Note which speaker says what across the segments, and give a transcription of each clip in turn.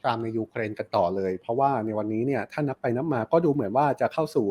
Speaker 1: ครามในยูเครนกันต่อเลย เพราะว่าในวันนี้เนี่ยถ้านับไปนับมาก็ดูเหมือนว่าจะเข้าสู่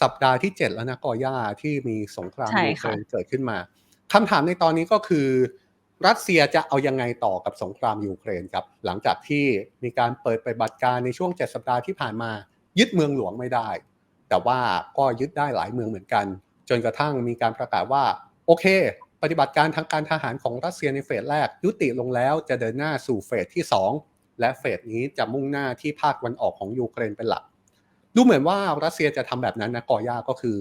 Speaker 1: สัปดาห์ที่ 7 แล้วนะกอย่าที่มีสงคราม
Speaker 2: ใช่
Speaker 1: ยูเคร
Speaker 2: ค่ะ
Speaker 1: นเกิดขึ้นมาคำถามในตอนนี้ก็คือ รัสเซียจะเอายังไงต่อกับสงครามยูเครนครับ หลังจากที่มีการเปิดปฏิบัติการในช่วง 7 สัปดาห์ที่ผ่านมา ยึดเมืองหลวงไม่ได้ แต่ว่าก็ยึดได้หลายเมืองเหมือนกัน จนกระทั่งมีการประกาศว่า โอเค ปฏิบัติการทางการทหารของรัสเซียในเฟสแรกยุติลงแล้วจะเดินหน้าสู่เฟสที่ 2 และเฟสนี้จะมุ่งหน้าที่ภาคตะวันออกของยูเครนเป็นหลัก ดูเหมือนว่ารัสเซียจะทำแบบนั้นนะกอย่าก็คือ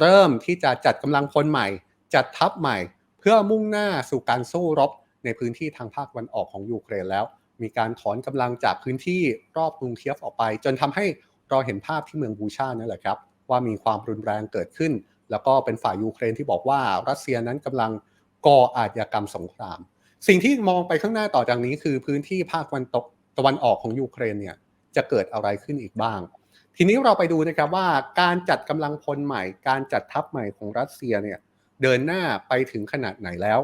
Speaker 1: เริ่มที่จะจัดกำลังพลใหม่ จัดทัพใหม่ เพื่อมุ่งหน้าสู่การสู้รบในพื้นที่ทางภาคตะวันออกของยูเครนแล้ว มีการถอนกำลังจากพื้นที่รอบกรุงเคียฟออกไป จนทำให้เราเห็นภาพที่เมืองบูชานั่นแหละครับ ว่ามีความรุนแรงเกิดขึ้น แล้วก็เป็นฝ่ายยูเครนที่บอกว่ารัสเซียนั้นกำลังก่ออาชญากรรมสงคราม สิ่งที่มองไปข้างหน้าต่อจากนี้คือพื้นที่ภาคตะวันตก ตะวันออกของยูเครนเนี่ยจะเกิดอะไรขึ้นอีกบ้าง ทีนี้เราไปดูนะครับว่าการจัดกำลังพลใหม่ การจัดทัพใหม่ของรัสเซียเนี่ยเดินหน้าไปถึงขนาดไหนแล้ว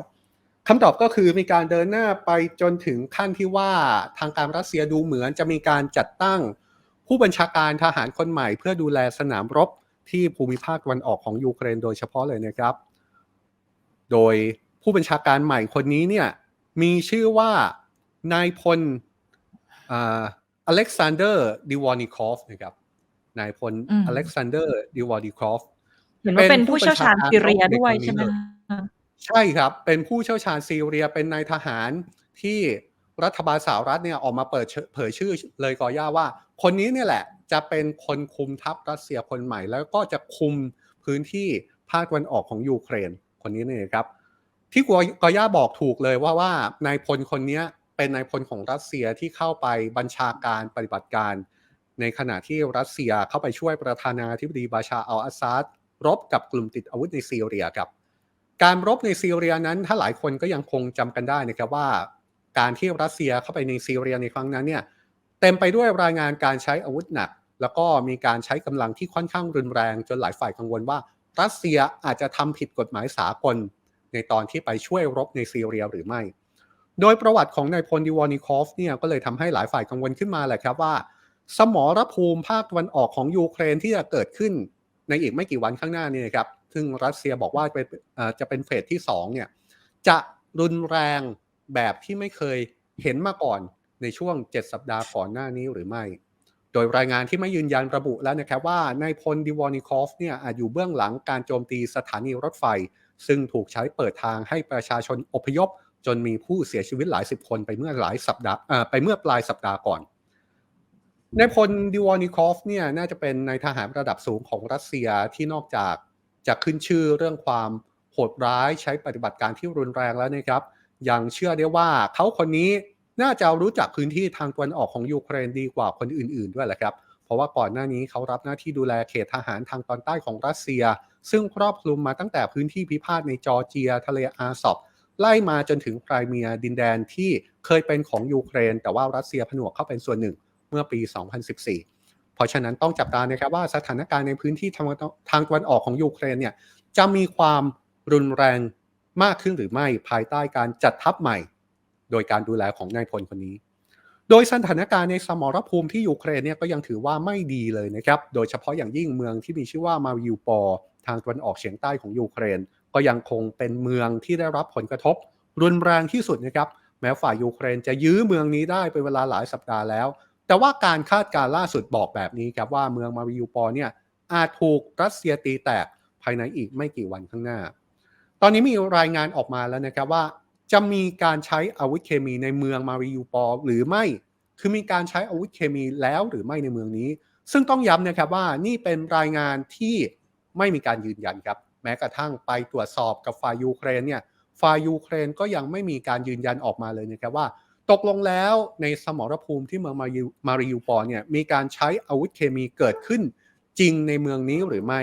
Speaker 1: คำตอบก็คือมีการเดินหน้าไปจนถึงขั้นที่ว่าทางการรัสเซียดูเหมือนจะมีการจัดตั้งผู้บัญชาการทหารคนใหม่ เพื่อดูแลสนามรบที่ภูมิภาคตะวันออกของยูเครนโดยเฉพาะเลยนะครับ โดยผู้บัญชาการใหม่คนนี้เนี่ยมีชื่อว่านายพล อ่าอเล็กซานเดอร์ดิวอนิคอฟนะครับนายพล
Speaker 2: อืม
Speaker 1: อเล็กซานเดอร์ดิวอนิคอฟ
Speaker 2: เห็นว่าเป็นผู้เชี่ยวชาญซีเรีย
Speaker 1: เป็นผู้
Speaker 2: ด้วย
Speaker 1: บัญชาการ
Speaker 2: ใช่ไหม
Speaker 1: รบในครั้งนี้เลย
Speaker 2: คะ
Speaker 1: ใช่ครับ เป็นผู้เชี่ยวชาญซีเรียเป็นนายทหารที่รัฐบาลสหรัฐเนี่ยออกมาเปิดเผยชื่อเลยกอย่าว่า คนนี้เนี่ยแหละ จะเป็นคนคุมทัพรัสเซียคนใหม่ แล้วก็จะคุมพื้นที่ภาคตะวันออกของยูเครน คนนี้เนี่ยครับ ที่กอย่าบอกถูกเลยว่าว่านายพลคนนี้ เป็นนายพลของรัสเซียที่เข้าไปบัญชาการปฏิบัติการ ในขณะที่รัสเซียเข้าไปช่วยประธานาธิบดีบาชาอัลอาซาดรบกับกลุ่มติดอาวุธในซีเรียครับ การรบในซีเรียนั้นถ้าหลายคนก็ยังคงจำกันได้นะครับว่า การที่รัสเซียเข้าไปในซีเรียในครั้งนั้นเนี่ยเต็มไปด้วยรายงานการใช้อาวุธหนัก แล้วก็มีการใช้กำลังที่ค่อนข้างรุนแรง จนหลายฝ่ายกังวลว่า รัสเซียอาจจะทำผิดกฎหมายสากล ในตอนที่ไปช่วยรบในซีเรียหรือไม่ โดยประวัติของนายพลดิวอนิคอฟเนี่ยก็เลยทำให้หลายฝ่ายกังวลขึ้นมาแหละครับว่า สมรภูมิภาคตะวันออกของยูเครนที่จะเกิดขึ้นในอีกไม่กี่วันข้างหน้านี่นะครับ ซึ่งรัสเซียบอกว่าจะเป็นเฟสที่2เนี่ยจะรุนแรงแบบที่ไม่เคยเห็นมาก่อนในช่วง 7 สัปดาห์ก่อนหน้านี้หรือไม่ โดยรายงานที่ไม่ยืนยันระบุแล้วนะครับว่านายพลดิวอนิคอฟเนี่ยอาจอยู่เบื้องหลังการโจมตีสถานีรถไฟ ซึ่งถูกใช้เปิดทางให้ประชาชนอพยพ จนมีผู้เสียชีวิตหลายสิบคนไปเมื่อหลายสัปดาห์ไปเมื่อปลายสัปดาห์ก่อนนายพลดิวอนิคอฟเนี่ยน่าจะเป็นนายทหารระดับสูงของรัสเซียที่นอกจากจะขึ้นชื่อเรื่องความโหดร้ายใช้ปฏิบัติการที่รุนแรงแล้วนะครับ ยังเชื่อได้ว่าเขาคนนี้น่าจะรู้จักพื้นที่ทางตะวันออกของยูเครนดีกว่าคนอื่น ๆด้วยแหละครับ เพราะว่าก่อนหน้านี้เขารับหน้าที่ดูแลเขตทหารทางตอนใต้ของรัสเซีย ซึ่งครอบคลุมมาตั้งแต่พื้นที่พิพาทในจอร์เจีย ทะเลอาซอบ ไล่มาจนถึงไครเมียดินแดนที่เคยเป็นของยูเครน แต่ว่ารัสเซียผนวกเข้าเป็นส่วนหนึ่งเมื่อปี 2014 เพราะฉะนั้นต้องจับตานะครับว่าสถานการณ์ในพื้นที่ทางทางตะวันออกของยูเครนเนี่ยจะมีความรุนแรงมากขึ้นหรือไม่ภายใต้การจัดทัพใหม่ โดยการดูแลของนายพลคนนี้ โดยสถานการณ์ในสมรภูมิที่ยูเครนเนี่ยก็ยังถือว่าไม่ดีเลยนะครับ โดยเฉพาะอย่างยิ่งเมืองที่มีชื่อว่ามาริวปอร์ทางตะวันออกเฉียงใต้ของยูเครน ก็ยังคงเป็นเมืองที่ได้รับผลกระทบ รุนแรงที่สุดนะครับ แม้ฝ่ายยูเครนจะยื้อเมืองนี้ได้เป็นเวลาหลายสัปดาห์แล้ว แต่ว่าการคาดการณ์ล่าสุดบอกแบบนี้ครับว่าเมืองมาริวปอร์เนี่ยอาจถูกรัสเซียตีแตกภายในอีกไม่กี่วันข้างหน้า ตอนนี้มีรายงานออกมาแล้วนะครับว่า จะมีการใช้อาวุธเคมีในเมืองมาริวปอร์หรือไม่ คือมีการใช้อาวุธเคมีแล้วหรือไม่ในเมืองนี้ ซึ่งต้องย้ำนะครับว่านี่เป็นรายงานที่ไม่มีการยืนยันครับ แม้กระทั่งไปตรวจสอบกับฝ่ายยูเครนเนี่ยฝ่ายยูเครนก็ยังไม่มีการยืนยันออกมาเลยนะครับว่า ตกลงแล้วในสมรภูมิที่เมืองมาริวมาริวปอร์เนี่ยมีการใช้อาวุธเคมีเกิดขึ้นจริงในเมืองนี้หรือไม่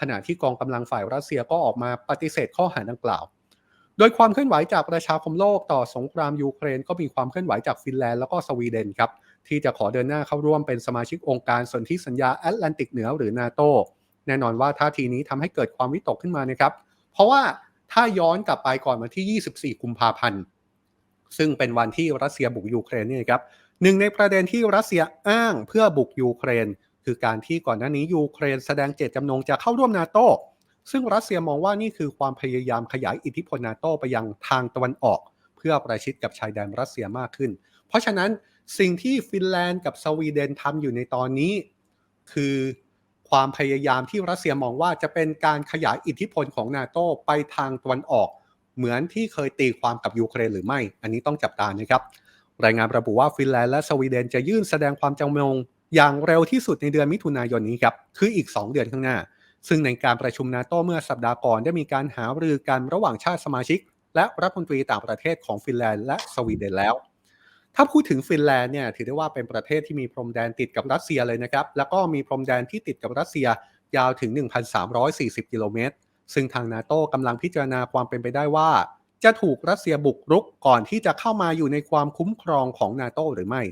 Speaker 1: ขณะที่กองกำลังฝ่ายรัสเซียก็ออกมาปฏิเสธข้อหาดังกล่าว โดยความเคลื่อนไหวจากประชาคมโลกต่อสงครามยูเครน ก็มีความเคลื่อนไหวจากฟินแลนด์แล้วก็สวีเดนครับที่จะขอเดินหน้าเข้าร่วมเป็นสมาชิกองค์การสนธิสัญญาแอตแลนติกเหนือหรือนาโต แน่นอนว่าท่าทีนี้ทำให้เกิดความวิตกขึ้นมานะครับ เพราะว่าถ้าย้อนกลับไปก่อนวันที่ 24 กุมภาพันธ์ ซึ่งเป็นวันที่รัสเซียบุกยูเครนเนี่ยครับหนึ่งในประเด็นที่รัสเซียอ้างเพื่อบุกยูเครน คือการที่ก่อนหน้านี้ยูเครนแสดงเจตจำนงจะเข้าร่วมนาโตซึ่งรัสเซียมองว่านี่คือความพยายามขยายอิทธิพลนาโตไปยังทางตะวันออก เพื่อประชิดกับชายแดนรัสเซียมากขึ้น เพราะฉะนั้นสิ่งที่ฟินแลนด์กับสวีเดนทำอยู่ในตอนนี้ คือ ความพยายามที่รัสเซียมองว่าจะเป็นการขยายอิทธิพลของนาโตไปทางตะวันออก เหมือนที่เคยตีความกับยูเครนหรือไม่ อันนี้ต้องจับตานะครับ รายงานระบุว่าฟินแลนด์และสวีเดนจะยื่นแสดงความจำนงอย่างเร็วที่สุดในเดือนมิถุนายนนี้ครับ คืออีก 2 เดือนข้างหน้า ซึ่งในการประชุมนาโตเมื่อสัปดาห์ก่อนได้มีการหารือกันระหว่างชาติสมาชิก และรัฐมนตรีต่างประเทศของฟินแลนด์และสวีเดนแล้ว ถ้าพูดถึงฟินแลนด์เนี่ยถือได้ว่าเป็นประเทศที่มีพรมแดนติดกับรัสเซียเลยนะครับ แล้วก็มีพรมแดนที่ติดกับรัสเซียยาวถึง 1,340 กิโลเมตร ซึ่งทางนาโต้กำลังพิจารณาความเป็นไปได้ว่า จะถูกรัสเซียบุกรุกก่อนที่จะเข้ามาอยู่ในความคุ้มครองของนาโต้หรือไม่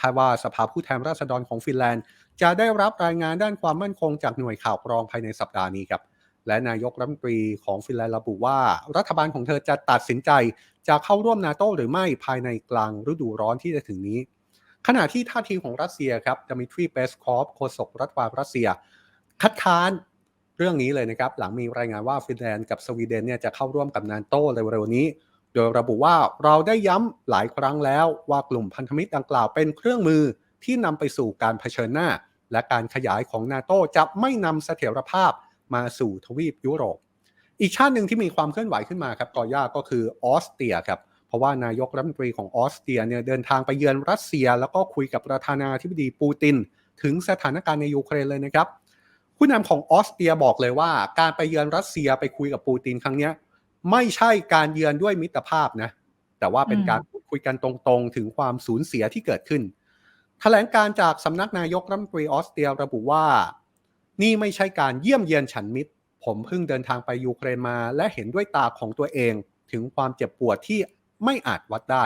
Speaker 1: คาดว่าสภาผู้แทนราษฎรของฟินแลนด์ จะได้รับรายงานด้านความมั่นคงจากหน่วยข่าวกรองภายในสัปดาห์นี้ครับ และนายกรัฐมนตรีของฟินแลนด์ระบุว่า รัฐบาลของเธอจะตัดสินใจจะเข้าร่วมนาโตหรือไม่ภายในกลางฤดูร้อนที่จะถึงนี้ ขณะที่ท่าทีของรัสเซียครับดมิทรีเปสคอฟโฆษกรัฐบาลรัสเซีย คัดค้านเรื่องนี้เลยนะครับ หลังมีรายงานว่าฟินแลนด์กับสวีเดนเนี่ยจะเข้าร่วมกับนาโตเร็วๆนี้ โดยระบุว่าเราได้ย้ำหลายครั้งแล้วว่ากลุ่มพันธมิตรดังกล่าวเป็นเครื่องมือที่นำไปสู่การเผชิญหน้า และการขยายของนาโตจะไม่นำเสถียรภาพ มาสู่ทวีปยุโรป อีกชาติหนึ่งที่มีความเคลื่อนไหวขึ้นมาครับก่อย่าก็คือออสเตรียครับเพราะว่านายกรัฐมนตรีของออสเตรียเนี่ยเดินทางไปเยือนรัสเซีย แล้วก็คุยกับประธานาธิบดีปูติน ถึงสถานการณ์ในยูเครนเลยนะครับผู้นำของออสเตรียบอกเลยว่า การไปเยือนรัสเซียไปคุยกับปูตินครั้งนี้ไม่ใช่การเยือนด้วยมิตรภาพนะแต่ว่าเป็นการพูดคุยกันตรงๆ ถึงความสูญเสียที่เกิดขึ้น แถลงการจากสำนักนายกรัฐมนตรีออสเตรียระบุว่า นี่ไม่ใช่การเยี่ยมเยียนฉันมิตร ผมเพิ่งเดินทางไปยูเครนมา และเห็นด้วยตาของตัวเอง ถึงความเจ็บปวดที่ไม่อาจวัดได้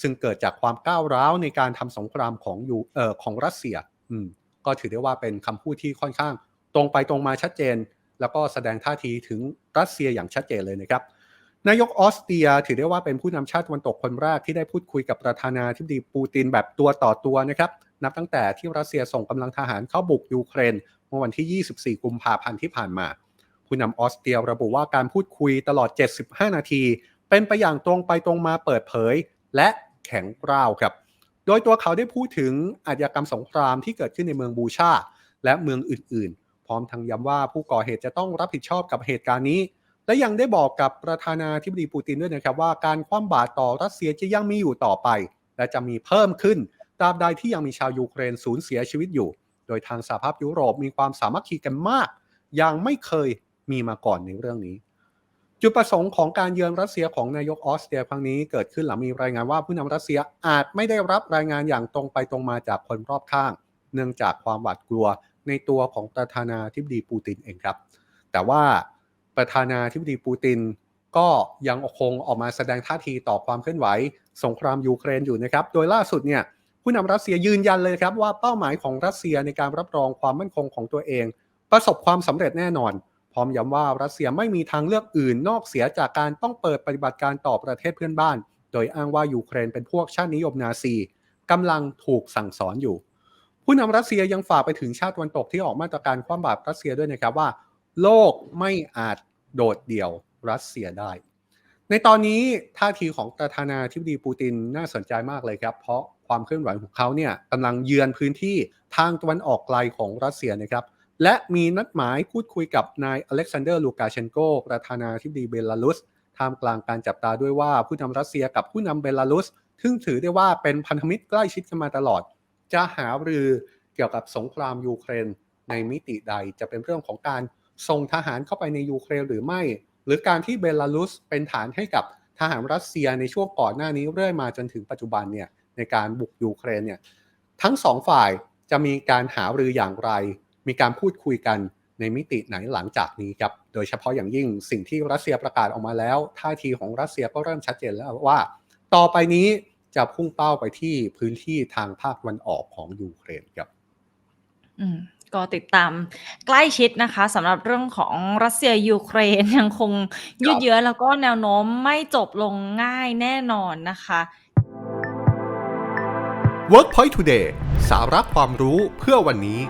Speaker 1: ซึ่งเกิดจากความก้าวร้าวในการทำสงครามของยูเอ่อของรัสเซีย อืม ก็ถือได้ว่าเป็นคำพูดที่ค่อนข้าง ตรงไปตรงมาชัดเจน แล้วก็แสดงท่าทีถึงรัสเซียอย่างชัดเจนเลยนะครับ นายกออสเตรีย ถือได้ว่าเป็นผู้นำชาติตะวันตกคนแรกที่ได้พูดคุยกับประธานาธิบดีปูตินแบบตัวต่อตัวนะครับนับตั้งแต่ที่รัสเซียส่งกำลังทหารเข้าบุกยูเครนเมื่อวันที่ 24 กุมภาพันธ์ที่ผ่านมา ผู้นำออสเตรียระบุว่าการพูดคุยตลอด 75 นาที เป็นไปอย่างตรงไปตรงมาเปิดเผย และแข็งกร้าวครับ โดยตัวเขาได้พูดถึงอาชญากรรมสงครามที่เกิดขึ้นในเมืองบูชาและเมืองอื่น ๆ พร้อมทั้งย้ำว่าผู้ก่อเหตุจะต้องรับผิดชอบกับเหตุการณ์นี้ และยังได้บอกกับประธานาธิบดีปูตินด้วยนะครับว่าการคว่ำบาตรต่อรัสเซียจะยังมีอยู่ต่อไป และจะมีเพิ่มขึ้นตราบใดที่ยังมีชาวยูเครนสูญเสียชีวิตอยู่ โดยทางสหภาพยุโรปมีความสามัคคีกันมากยังไม่เคยมีมาก่อนในเรื่องนี้ จุดประสงค์ของการเยือนรัสเซียของนายกออสเตรียครั้งนี้เกิดขึ้นหลังมีรายงานว่าผู้นำรัสเซียอาจไม่ได้รับรายงานอย่างตรงไปตรงมาจากคนรอบข้าง เนื่องจากความหวาดกลัวในตัวของประธานาธิบดีปูตินเองครับ แต่ว่า ประธานาธิบดีปูติน ก็ยังคงออกมาแสดงท่าทีต่อความเคลื่อนไหว สงครามยูเครนอยู่นะครับ โดยล่าสุดเนี่ยผู้นำรัสเซียยืนยันเลยครับว่าเป้าหมายของรัสเซียในการรับรองความมั่นคงของตัวเอง ประสบความสำเร็จแน่นอน พร้อมย้ำว่ารัสเซียไม่มีทางเลือกอื่นนอกเสียจากการต้องเปิดปฏิบัติการต่อประเทศเพื่อนบ้าน โดยอ้างว่ายูเครนเป็นพวกชาตินิยมนาซีกำลังถูกสั่งสอนอยู่ ผู้นำรัสเซียยังฝากไปถึงชาติตะวันตกที่ออกมาตรการคว่ำบาตรรัสเซียด้วยนะครับว่า โลกไม่อาจโดดเดี่ยวรัสเซียได้ ในตอนนี้ท่าทีของประธานาธิบดีปูตินน่าสนใจมากเลยครับ เพราะความเคลื่อนไหวของเขาเนี่ยกำลังเยือนพื้นที่ทางตะวันออกไกลของรัสเซียนะครับ และมีนัดหมายพูดคุยกับนายอเล็กซานเดอร์ลูกาเชนโกประธานาธิบดีเบลารุสท่ามกลางการจับตาด้วยว่าผู้นำรัสเซียกับผู้นำเบลารุสซึ่งถือได้ว่าเป็นพันธมิตรใกล้ชิดกันมาตลอด จะหารือเกี่ยวกับสงครามยูเครนในมิติใดจะเป็นเรื่องของการ ส่งทหารเข้าไปในยูเครนหรือไม่ หรือการที่เบลารุสเป็นฐานให้กับทหารรัสเซียในช่วงก่อนหน้านี้เรื่อยมาจนถึงปัจจุบันเนี่ยในการบุกยูเครนเนี่ยทั้งสองฝ่ายจะมีการหารืออย่างไร มีการพูดคุยกันในมิติไหนหลังจากนี้ครับ โดยเฉพาะอย่างยิ่งสิ่งที่รัสเซียประกาศออกมาแล้ว ท่าทีของรัสเซียก็เริ่มชัดเจนแล้วว่า ต่อไปนี้จะพุ่งเป้าไปที่พื้นที่ทางภาคตะวันออกของยูเครนครับ
Speaker 2: อืม ก็ติดตามใกล้ชิดนะคะสำหรับเรื่องของรัสเซียยูเครนยังคงยืดเยื้อ แล้วก็แนวโน้มไม่จบลงง่ายแน่นอนนะคะ
Speaker 1: WorkPoint Today สาระความรู้เพื่อวันนี้